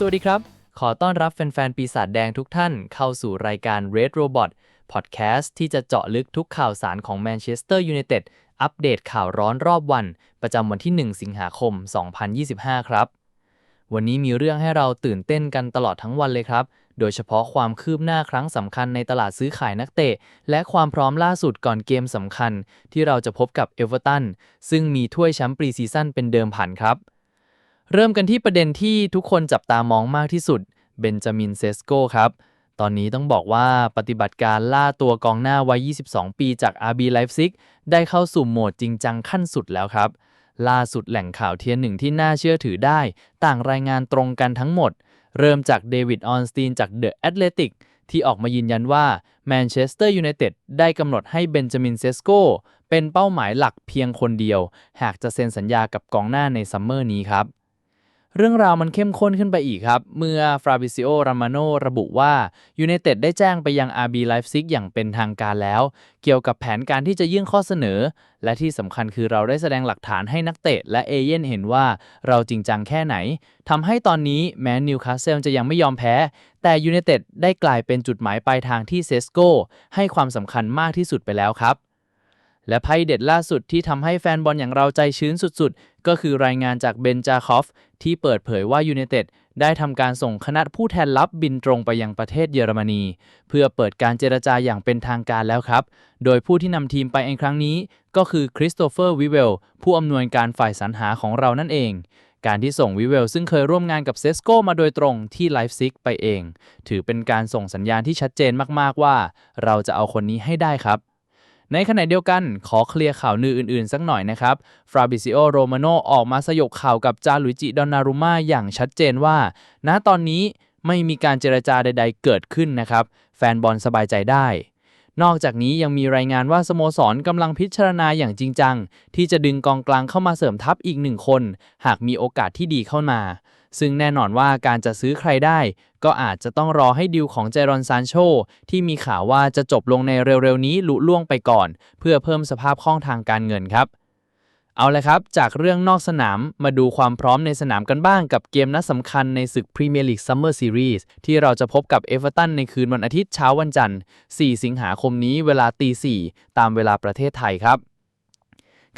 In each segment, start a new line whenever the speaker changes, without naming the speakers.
สวัสดีครับ ขอต้อนรับแฟนๆ ปีศาจแดงทุกท่านเข้าสู่รายการ Red Robot Podcast ที่จะเจาะลึกทุกข่าวสารของแมนเชสเตอร์ยูไนเต็ดอัปเดตข่าวร้อนรอบวัน ประจำวันที่ 1 สิงหาคม 2025 ครับ วันนี้มีเรื่องให้เราตื่นเต้นกันตลอดทั้งวันเลยครับ โดยเฉพาะความคืบหน้าครั้งสำคัญในตลาดซื้อขายนักเตะ และความพร้อมล่าสุดก่อนเกมสำคัญ ที่เราจะพบกับเอเวอร์ตันซึ่งมีถ้วยแชมป์ปรีซีซั่นเป็นเดิมพันครับ เริ่มกันที่ประเด็นที่ทุกคนจับตามองมากที่สุด เบนจามินเซสโกครับ ตอนนี้ต้องบอกว่าปฏิบัติการล่าตัวกองหน้าวัย 22 ปีจาก RB Leipzig ได้เข้าสู่โหมดจริงจังขั้นสุดแล้วครับ ล่าสุดแหล่งข่าวเทียนหนึ่งที่น่าเชื่อถือได้ ต่างรายงานตรงกันทั้งหมด เริ่มจากเดวิดออนสตีนจากเดอะแอตเลติกที่ออกมายืนยันว่าแมนเชสเตอร์ยูไนเต็ดได้กำหนดให้เบนจามินเซสโกเป็นเป้าหมายหลักเพียงคนเดียว หากจะเซ็นสัญญากับกองหน้าในซัมเมอร์นี้ครับ เรื่องราวมันเข้มข้นขึ้นไปอีกครับ เมื่อฟราบิซิโอรามาโนระบุว่ายูไนเต็ดได้แจ้งไปยัง RB Leipzig อย่างเป็นทางการแล้ว เกี่ยวกับแผนการที่จะยื่นข้อเสนอ และที่สำคัญคือเราได้แสดงหลักฐานให้นักเตะและเอเย่นเห็นว่าเราจริงจังแค่ไหนทำให้ตอนนี้แม้นิวคาสเซิลจะยังไม่ยอมแพ้ แต่ยูไนเต็ดได้กลายเป็นจุดหมายปลายทางที่เซสโกให้ความสำคัญมากที่สุดไปแล้วครับ และไพ่เด็ดล่าสุดที่ทำให้แฟนบอลอย่างเราใจชื้นสุดๆ ก็คือรายงานจากเบนจาคอฟ ที่เปิดเผยว่ายูไนเต็ดได้ทำการส่งคณะผู้แทนลับบินตรงไปยังประเทศเยอรมนี เพื่อเปิดการเจรจาอย่างเป็นทางการแล้วครับ โดยผู้ที่นำทีมไปในครั้งนี้ ก็คือคริสโตเฟอร์วิเวลผู้อำนวยการฝ่ายสรรหาของเรานั่นเอง การที่ส่งวิเวลซึ่งเคยร่วมงานกับเซสโกมาโดยตรงที่ไลฟ์ซิกไปเอง ถือเป็นการส่งสัญญาณที่ชัดเจนมากๆว่า เราจะเอาคนนี้ให้ได้ครับ ในขณะเดียวกันขอเคลียร์ข่าวนืออื่นๆ สักหน่อยนะครับ ฟราบิซิโอ โรมาโนออกมาสยบข่าวกับจาลุยจิ ดอนนารุม่าอย่างชัดเจนว่า ณ ตอนนี้ไม่มีการเจรจาใด ๆ เกิดขึ้นนะครับ แฟนบอลสบายใจได้ นอกจากนี้ยังมีรายงานว่าสโมสรกำลังพิจารณาอย่างจริงจัง ที่จะดึงกองกลางเข้ามาเสริมทัพอีกหนึ่งคน หากมีโอกาสที่ดีเข้ามา ซึ่งแน่นอนว่าการจะซื้อใครได้ ก็อาจจะต้องรอให้ดิวของเจรอนซานโชที่มีข่าวว่าจะจบลงในเร็วๆนี้ลุล่วงไปก่อน เพื่อเพิ่มสภาพคล่องทางการเงินครับ เอาละครับ จากเรื่องนอกสนามมาดูความพร้อมในสนามกันบ้างกับเกมนัดสำคัญในศึกพรีเมียร์ลีกซัมเมอร์ซีรีส์ที่เราจะพบกับเอเวอร์ตันในคืนวันอาทิตย์เช้าวันจันทร์ 4 สิงหาคมนี้เวลาตี4ตามเวลาประเทศไทยครับ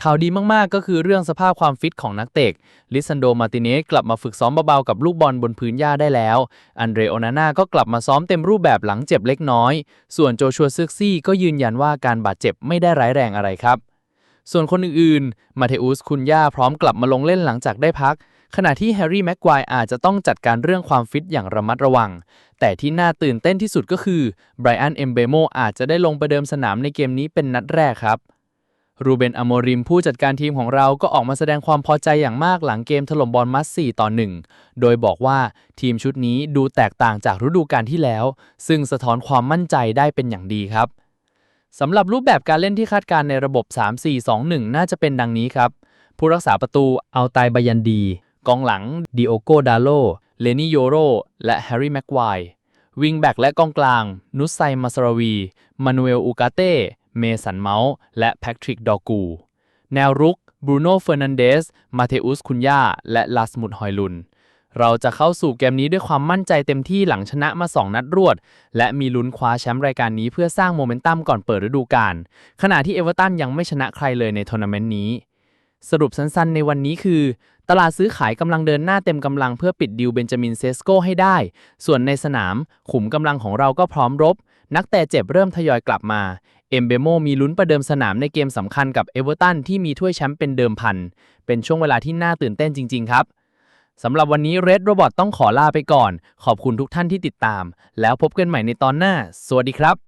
ข่าวดีมาก ๆ ก็คือเรื่องสภาพความฟิตของนักเตะลิซันโด มาติเนสกลับมาฝึกซ้อมเบา ๆ กับลูกบอลบนพื้นหญ้าได้แล้ว อันเดรโอนาน่าก็กลับมาซ้อมเต็มรูปแบบหลังเจ็บเล็กน้อย ส่วนโจชัวซึกซี่ก็ยืนยันว่าการบาดเจ็บไม่ได้ร้ายแรงอะไรครับ ส่วนคนอื่นๆ มาเทอุสคุนย่าพร้อมกลับมาลงเล่นหลังจากได้พัก ขณะที่แฮร์รี่แม็กควายอาจจะต้องจัดการเรื่องความฟิตอย่างระมัดระวัง แต่ที่น่าตื่นเต้นที่สุดก็คือไบรอันเอมเบโมอาจจะได้ลงประเดิมสนามในเกมนี้เป็นนัดแรกครับรูเบนอโมริมผู้จัดการทีมของเราก็ออกมาแสดงความพอใจอย่างมากหลังเกมถล่มบอลมัส4ต่อ 1 โดยบอกว่าทีมชุดนี้ดูแตกต่างจากฤดูกาลที่แล้ว ซึ่งสะท้อนความมั่นใจได้เป็นอย่างดีครับ สำหรับรูปแบบการเล่นที่คาดการณ์ในระบบ 3-4-2-1 น่าจะเป็นดังนี้ครับ ผู้รักษาประตูเอาตายบายันดี กองหลังดิโอโกดาโล เลนี่โยโร และแฮร์รี่แม็กควายวิงแบ็กและกองกลาง นุสไซมาสราวี มานูเอลอูกาเต้ เมสันเมาส์ และแพทริก ดอกู แนวรุกบรูโน่เฟอร์นันเดส มาเทอุส คุนยาและลาสมุด ฮอยลุน เราจะเข้าสู่เกมนี้ด้วยความมั่นใจเต็มที่หลังชนะมา 2 นัดรวด และมีลุ้นคว้าแชมป์รายการนี้เพื่อสร้างโมเมนตัมก่อนเปิดฤดูกาลขณะที่เอเวอร์ตันยังไม่ชนะใครเลยในทัวร์นาเมนต์นี้ สรุปสั้นๆ ในวันนี้คือ ตลาดซื้อขายกำลังเดินหน้าเต็มกำลังเพื่อปิดดิวเบนจามินเซสโกให้ได้ ส่วนในสนามขุมกำลังของเราก็พร้อมรบ นักเตะเจ็บเริ่มทยอยกลับมาเอมเบโมมีลุ้นประเดิมสนามในเกมสำคัญกับเอเวอร์ตันที่มีถ้วยแชมป์เป็นเดิมพัน เป็นช่วงเวลาที่น่าตื่นเต้นจริง ๆ ครับ สำหรับวันนี้ Red Robot ต้องขอลาไปก่อน ขอบคุณทุกท่านที่ติดตาม แล้วพบกันใหม่ในตอนหน้า สวัสดีครับ